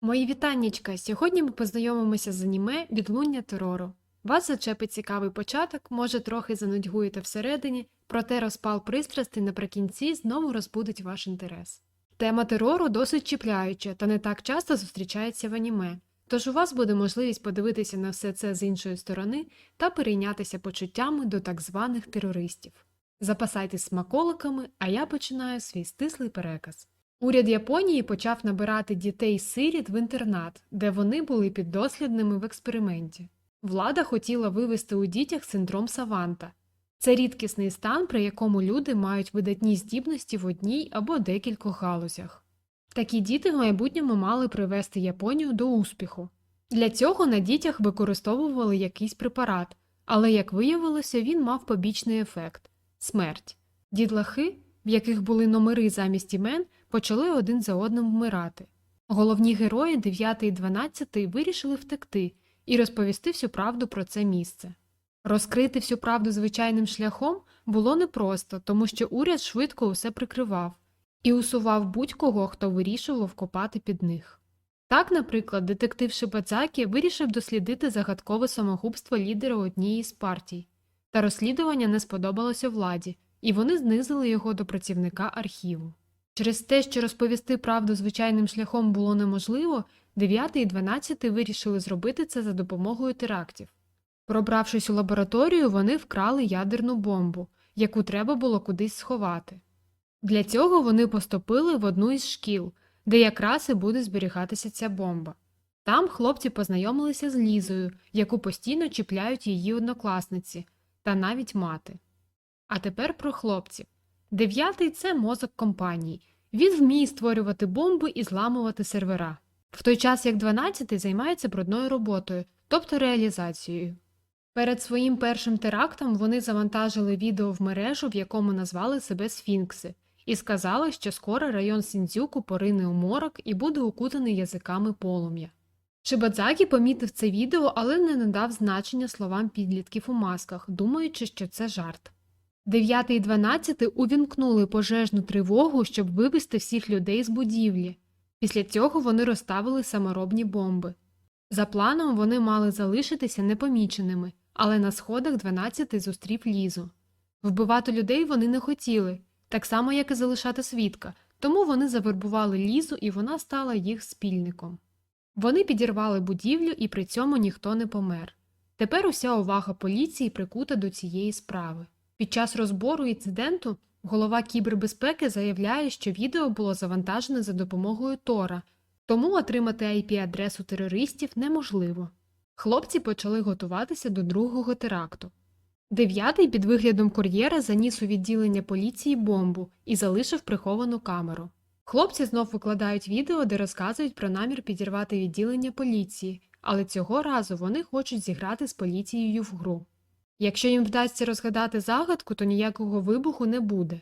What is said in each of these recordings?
Мої вітаннячка! Сьогодні ми познайомимося з аніме Відлуння терору. Вас зачепить цікавий початок, може трохи занудьгуєте всередині, проте розпал пристрастей наприкінці знову розбудить ваш інтерес. Тема терору досить чіпляюча та не так часто зустрічається в аніме, тож у вас буде можливість подивитися на все це з іншої сторони та перейнятися почуттями до так званих терористів. Запасайтесь смаколиками, а я починаю свій стислий переказ. Уряд Японії почав набирати дітей-сиріт в інтернат, де вони були піддослідними в експерименті. Влада хотіла вивести у дітях синдром Саванта. Це рідкісний стан, при якому люди мають видатні здібності в одній або декількох галузях. Такі діти в майбутньому мали привести Японію до успіху. Для цього на дітях використовували якийсь препарат, але, як виявилося, він мав побічний ефект смерть. Дітлахи, в яких були номери замість імен, почали один за одним вмирати. Головні герої 9 і 12 вирішили втекти і розповісти всю правду про це місце. Розкрити всю правду звичайним шляхом було непросто, тому що уряд швидко усе прикривав і усував будь-кого, хто вирішував копати під них. Так, наприклад, детектив Шибадзакі вирішив дослідити загадкове самогубство лідера однієї з партій, та розслідування не сподобалося владі, і вони знизили його до працівника архіву. Через те, що розповісти правду звичайним шляхом було неможливо, 9 і 12 вирішили зробити це за допомогою терактів. Пробравшись у лабораторію, вони вкрали ядерну бомбу, яку треба було кудись сховати. Для цього вони поступили в одну із шкіл, де якраз і буде зберігатися ця бомба. Там хлопці познайомилися з Лізою, яку постійно чіпляють її однокласниці, та навіть мати. А тепер про хлопців. Дев'ятий це мозок компанії. Він вміє створювати бомби і зламувати сервера. В той час як 12 займається брудною роботою, тобто реалізацією. Перед своїм першим терактом вони завантажили відео в мережу, в якому назвали себе Сфінкси, і сказали, що скоро район Сіндзюку порине у морок і буде укутаний язиками полум'я. Шибадзакі помітив це відео, але не надав значення словам підлітків у масках, думаючи, що це жарт. 9 і 12 увімкнули пожежну тривогу, щоб вивести всіх людей з будівлі. Після цього вони розставили саморобні бомби. За планом вони мали залишитися непоміченими, але на сходах 12 зустрів лізу. Вбивати людей вони не хотіли, так само, як і залишати свідка, тому вони завербували лізу і вона стала їх спільником. Вони підірвали будівлю і при цьому ніхто не помер. Тепер уся увага поліції прикута до цієї справи. Під час розбору інциденту голова кібербезпеки заявляє, що відео було завантажене за допомогою Тора, тому отримати IP-адресу терористів неможливо. Хлопці почали готуватися до другого теракту. Дев'ятий під виглядом кур'єра заніс у відділення поліції бомбу і залишив приховану камеру. Хлопці знов викладають відео, де розказують про намір підірвати відділення поліції, але цього разу вони хочуть зіграти з поліцією в гру. Якщо їм вдасться розгадати загадку, то ніякого вибуху не буде.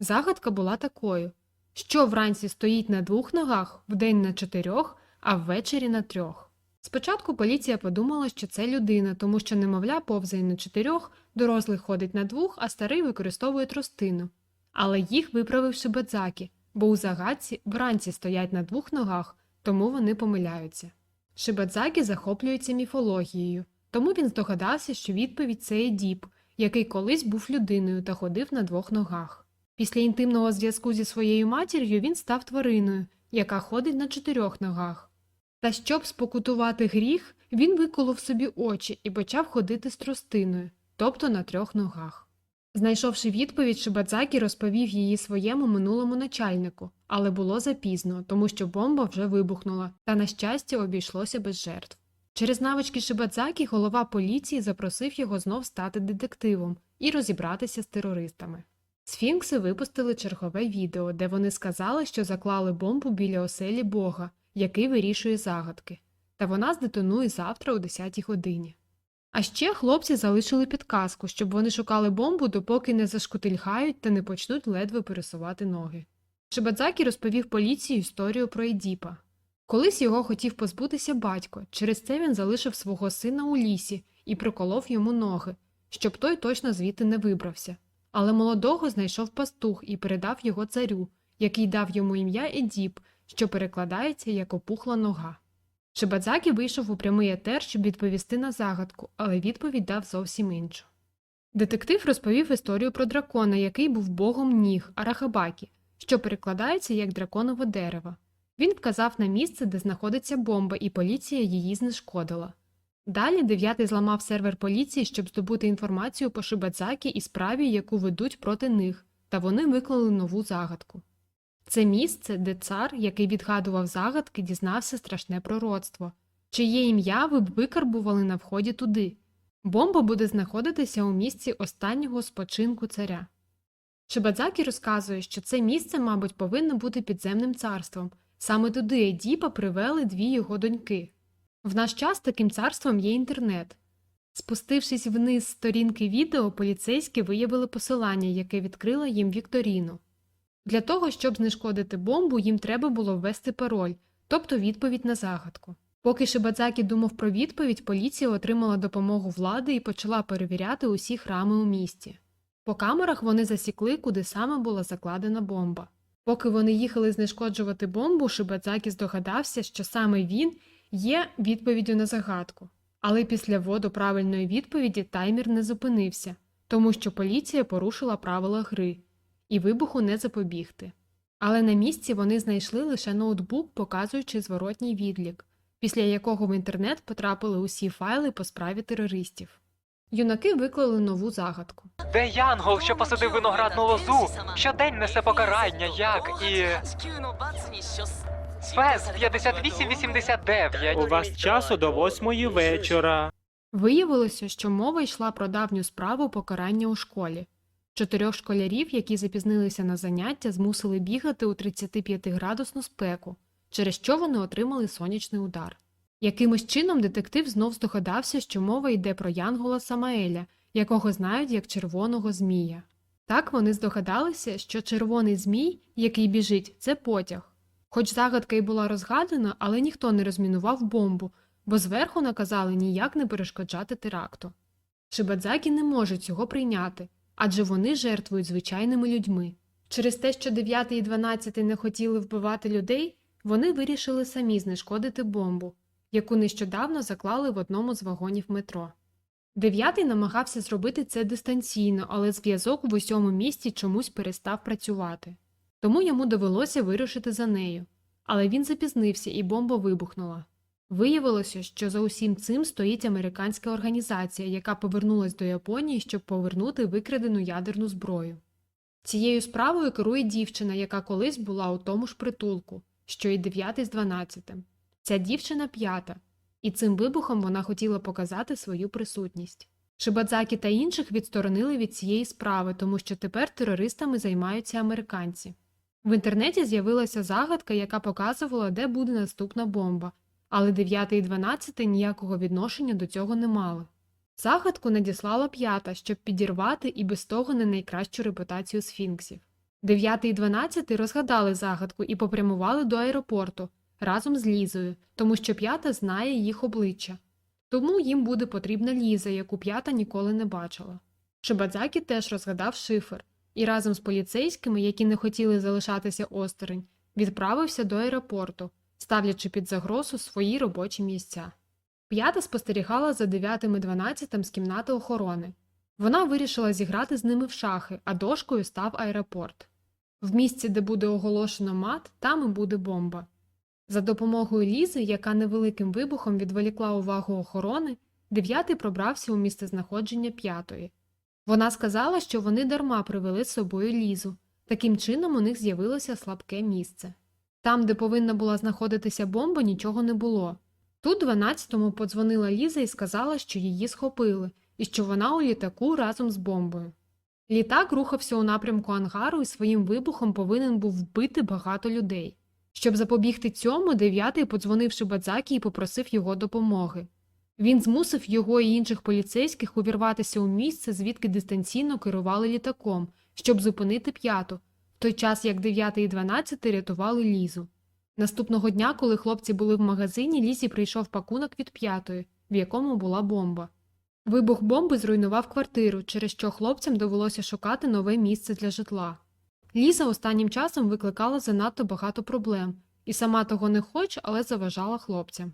Загадка була такою що вранці стоїть на двох ногах, вдень на чотирьох, а ввечері на трьох. Спочатку поліція подумала, що це людина, тому що немовля повзає на чотирьох, дорослий ходить на двох, а старий використовує тростину. Але їх виправив Шибадзакі, бо у загадці вранці стоять на двох ногах, тому вони помиляються. Шибадзакі захоплюється міфологією, тому він здогадався, що відповідь це Едіп, який колись був людиною та ходив на двох ногах. Після інтимного зв'язку зі своєю матір'ю він став твариною, яка ходить на чотирьох ногах. Та щоб спокутувати гріх, він виколов собі очі і почав ходити з тростиною, тобто на трьох ногах. Знайшовши відповідь, Шибадзакі розповів її своєму минулому начальнику, але було запізно, тому що бомба вже вибухнула, та, на щастя, обійшлося без жертв. Через навички Шибадзакі голова поліції запросив його знов стати детективом і розібратися з терористами. Сфінкси випустили чергове відео, де вони сказали, що заклали бомбу біля оселі Бога, який вирішує загадки, та вона здетонує завтра о 10 годині. А ще хлопці залишили підказку, щоб вони шукали бомбу, допоки не зашкутильгають та не почнуть ледве пересувати ноги. Шибадзакі розповів поліції історію про Едіпа. Колись його хотів позбутися батько, через це він залишив свого сина у лісі і приколов йому ноги, щоб той точно звідти не вибрався. Але молодого знайшов пастух і передав його царю, який дав йому ім'я Едіп, що перекладається як опухла нога. Шибадзакі вийшов у прямий етер, щоб відповісти на загадку, але відповідь дав зовсім іншу. Детектив розповів історію про дракона, який був богом ніг Арахабакі, що перекладається як драконове дерево. Він вказав на місце, де знаходиться бомба, і поліція її знешкодила. Далі дев'ятий зламав сервер поліції, щоб здобути інформацію по Шибадзакі і справі, яку ведуть проти них, та вони виклали нову загадку. Це місце, де цар, який відгадував загадки, дізнався страшне пророцтво, чиє ім'я ви б викарбували на вході туди. Бомба буде знаходитися у місці останнього спочинку царя. Шибадзакі розказує, що це місце, мабуть, повинно бути підземним царством. Саме туди Едіпа привели дві його доньки. В наш час таким царством є інтернет. Спустившись вниз сторінки відео, поліцейські виявили посилання, яке відкрило їм Вікторіну. Для того, щоб знешкодити бомбу, їм треба було ввести пароль, тобто відповідь на загадку. Поки Шибадзакі думав про відповідь, поліція отримала допомогу влади і почала перевіряти усі храми у місті. По камерах вони засікли, куди саме була закладена бомба. Поки вони їхали знешкоджувати бомбу, Шибадзакі здогадався, що саме він є відповіддю на загадку. Але після вводу правильної відповіді таймер не зупинився, тому що поліція порушила правила гри і вибуху не запобігти. Але на місці вони знайшли лише ноутбук, показуючи зворотній відлік, після якого в інтернет потрапили усі файли по справі терористів. Юнаки виклали нову загадку. Де Янгол, що посадив виноградну лозу? Щодень несе покарання, як і. Фес 5889. У вас часу до восьмої вечора. Виявилося, що мова йшла про давню справу покарання у школі. Чотирьох школярів, які запізнилися на заняття, змусили бігати у 35-градусну спеку, через що вони отримали сонячний удар. Якимось чином детектив знов здогадався, що мова йде про Янгола Самаеля, якого знають як червоного змія. Так вони здогадалися, що червоний змій, який біжить, це потяг. Хоч загадка й була розгадана, але ніхто не розмінував бомбу, бо зверху наказали ніяк не перешкоджати теракту. Шибадзакі не може цього прийняти, адже вони жертвують звичайними людьми. Через те, що 9 і 12 не хотіли вбивати людей, вони вирішили самі знешкодити бомбу, яку нещодавно заклали в одному з вагонів метро. Дев'ятий намагався зробити це дистанційно, але зв'язок в усьому місті чомусь перестав працювати. Тому йому довелося вирушити за нею. Але він запізнився і бомба вибухнула. Виявилося, що за усім цим стоїть американська організація, яка повернулась до Японії, щоб повернути викрадену ядерну зброю. Цією справою керує дівчина, яка колись була у тому ж притулку, що й 9 з 12. Ця дівчина п'ята, і цим вибухом вона хотіла показати свою присутність. Шибадзакі та інших відсторонили від цієї справи, тому що тепер терористами займаються американці. В інтернеті з'явилася загадка, яка показувала, де буде наступна бомба, але 9 і 12 ніякого відношення до цього не мали. Загадку надіслала п'ята, щоб підірвати і без того не найкращу репутацію сфінксів. 9 і 12 розгадали загадку і попрямували до аеропорту разом з Лізою, тому що п'ята знає їх обличчя. Тому їм буде потрібна Ліза, яку п'ята ніколи не бачила. Шибадзакі теж розгадав шифр і разом з поліцейськими, які не хотіли залишатися осторонь, відправився до аеропорту, ставлячи під загрозу свої робочі місця. П'ята спостерігала за 9 і 12 з кімнати охорони. Вона вирішила зіграти з ними в шахи, а дошкою став аеропорт. В місці, де буде оголошено мат, там і буде бомба. За допомогою Лізи, яка невеликим вибухом відволікла увагу охорони, дев'ятий пробрався у місцезнаходження п'ятої. Вона сказала, що вони дарма привели з собою Лізу. Таким чином у них з'явилося слабке місце. Там, де повинна була знаходитися бомба, нічого не було. Тут 12-му подзвонила Ліза і сказала, що її схопили, і що вона у літаку разом з бомбою. Літак рухався у напрямку ангару і своїм вибухом повинен був вбити багато людей. Щоб запобігти цьому, дев'ятий подзвонив Шибадзакі і попросив його допомоги. Він змусив його і інших поліцейських увірватися у місце, звідки дистанційно керували літаком, щоб зупинити п'яту, в той час як 9 і 12 рятували Лізу. Наступного дня, коли хлопці були в магазині, Лізі прийшов пакунок від п'ятої, в якому була бомба. Вибух бомби зруйнував квартиру, через що хлопцям довелося шукати нове місце для житла. Ліза останнім часом викликала занадто багато проблем, і сама того не хоче, але заважала хлопцям.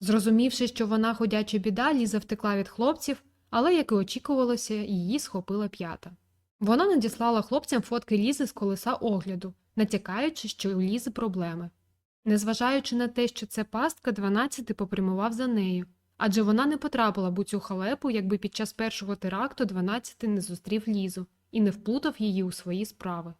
Зрозумівши, що вона ходяча біда, Ліза втекла від хлопців, але, як і очікувалося, її схопила п'ята. Вона надіслала хлопцям фотки Лізи з колеса огляду, натякаючи, що у Лізи проблеми. Незважаючи на те, що це пастка, 12 попрямував за нею, адже вона не потрапила б у цю халепу, якби під час першого теракту 12 не зустрів Лізу і не вплутав її у свої справи.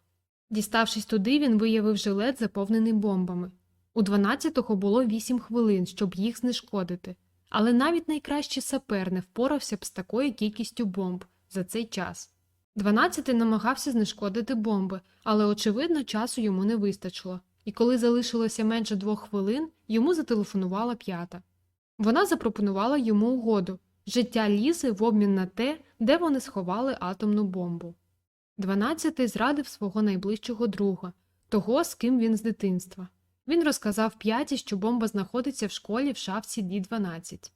Діставшись туди, він виявив жилет, заповнений бомбами. У 12-го було 8 хвилин, щоб їх знешкодити, але навіть найкращий сапер не впорався б з такою кількістю бомб за цей час. 12-й намагався знешкодити бомби, але, очевидно, часу йому не вистачило, і коли залишилося менше двох хвилин, йому зателефонувала п'ята. Вона запропонувала йому угоду життя Лізи в обмін на те, де вони сховали атомну бомбу. 12-й зрадив свого найближчого друга, того, з ким він з дитинства. Він розказав п'яті, що бомба знаходиться в школі в шафці Ді-12.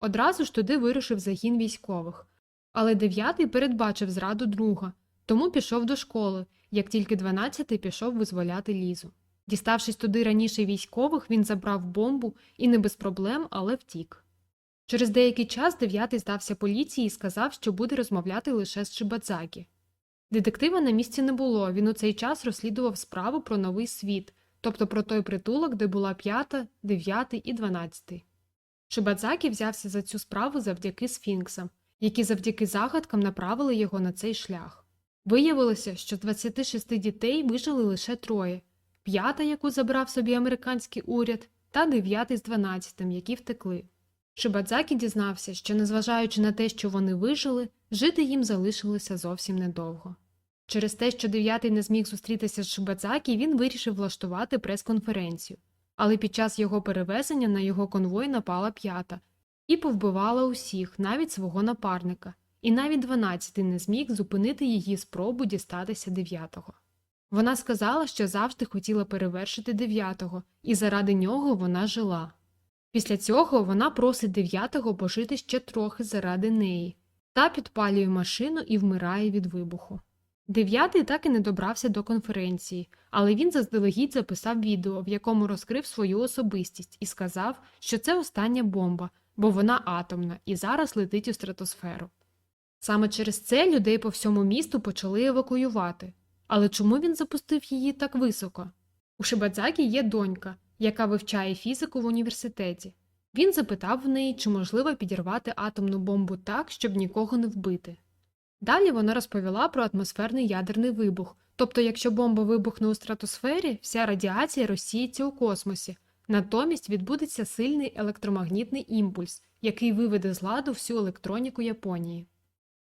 Одразу ж туди вирушив загін військових, але дев'ятий передбачив зраду друга, тому пішов до школи, як тільки 12-й пішов визволяти лізу. Діставшись туди раніше військових, він забрав бомбу і не без проблем, але втік. Через деякий час дев'ятий здався поліції і сказав, що буде розмовляти лише з Шибадзакі. Детектива на місці не було, він у цей час розслідував справу про новий світ, тобто про той притулок, де була п'ята, дев'ятий і дванадцятий. Шибадзакі взявся за цю справу завдяки сфінксам, які завдяки загадкам направили його на цей шлях. Виявилося, що з 26 дітей вижили лише троє п'ята, яку забрав собі американський уряд, та дев'ятий з дванадцятим, які втекли. Шибадзакі дізнався, що, незважаючи на те, що вони вижили, жити їм залишилося зовсім недовго. Через те, що дев'ятий не зміг зустрітися з Шибадзакі, він вирішив влаштувати прес-конференцію, але під час його перевезення на його конвой напала п'ята і повбивала усіх, навіть свого напарника, і навіть дванадцятий не зміг зупинити її спробу дістатися дев'ятого. Вона сказала, що завжди хотіла перевершити дев'ятого, і заради нього вона жила. Після цього вона просить дев'ятого пожити ще трохи заради неї, та підпалює машину і вмирає від вибуху. Дев'ятий так і не добрався до конференції, але він заздалегідь записав відео, в якому розкрив свою особистість і сказав, що це остання бомба, бо вона атомна і зараз летить у стратосферу. Саме через це людей по всьому місту почали евакуювати. Але чому він запустив її так високо? У Шибадзакі є донька, яка вивчає фізику в університеті. Він запитав в неї, чи можливо підірвати атомну бомбу так, щоб нікого не вбити. Далі вона розповіла про атмосферний ядерний вибух, тобто, якщо бомба вибухне у стратосфері, вся радіація розсіється у космосі, натомість відбудеться сильний електромагнітний імпульс, який виведе з ладу всю електроніку Японії.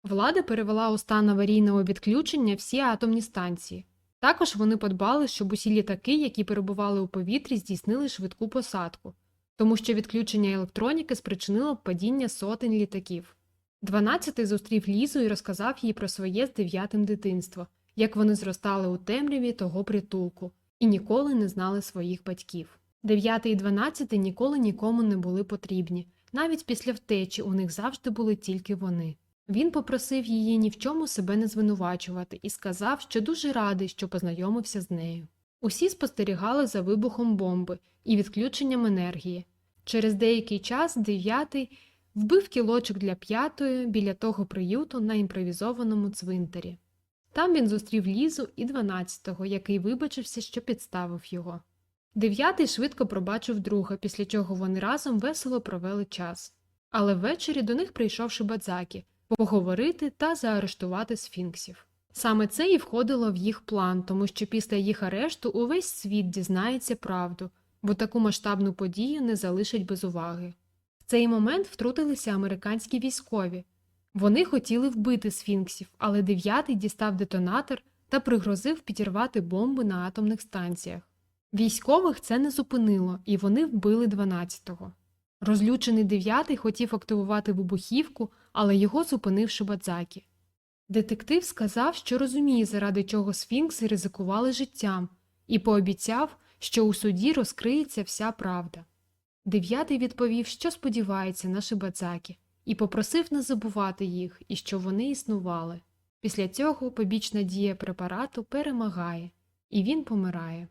Влада перевела у стан аварійного відключення всі атомні станції. Також вони подбали, щоб усі літаки, які перебували у повітрі, здійснили швидку посадку, тому що відключення електроніки спричинило падіння сотень літаків. Дванадцятий зустрів Лізу і розказав їй про своє з дев'ятим дитинство, як вони зростали у темряві того притулку і ніколи не знали своїх батьків. Дев'ятий і дванадцятий ніколи нікому не були потрібні, навіть після втечі у них завжди були тільки вони. Він попросив її ні в чому себе не звинувачувати і сказав, що дуже радий, що познайомився з нею. Усі спостерігали за вибухом бомби і відключенням енергії. Через деякий час дев'ятий вбив кілочок для п'ятої біля того приюту на імпровізованому цвинтарі. Там він зустрів Лізу і дванадцятого, який вибачився, що підставив його. Дев'ятий швидко пробачив друга, після чого вони разом весело провели час. Але ввечері до них прийшов Шибадзакі поговорити та заарештувати сфінксів. Саме це і входило в їх план, тому що після їх арешту увесь світ дізнається правду, бо таку масштабну подію не залишать без уваги. В цей момент втрутилися американські військові. Вони хотіли вбити сфінксів, але дев'ятий дістав детонатор та пригрозив підірвати бомби на атомних станціях. Військових це не зупинило, і вони вбили 12-го. Розлючений дев'ятий хотів активувати вибухівку, але його зупинив Шибадзакі. Детектив сказав, що розуміє, заради чого сфінкси ризикували життям, і пообіцяв, що у суді розкриється вся правда. Дев'ятий відповів, що сподівається на Шибадзакі, і попросив не забувати їх і що вони існували. Після цього побічна дія препарату перемагає, і він помирає.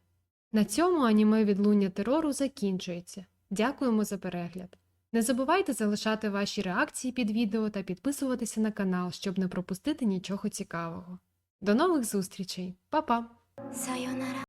На цьому аніме відлуння терору закінчується. Дякуємо за перегляд! Не забувайте залишати ваші реакції під відео та підписуватися на канал, щоб не пропустити нічого цікавого. До нових зустрічей, Па-па!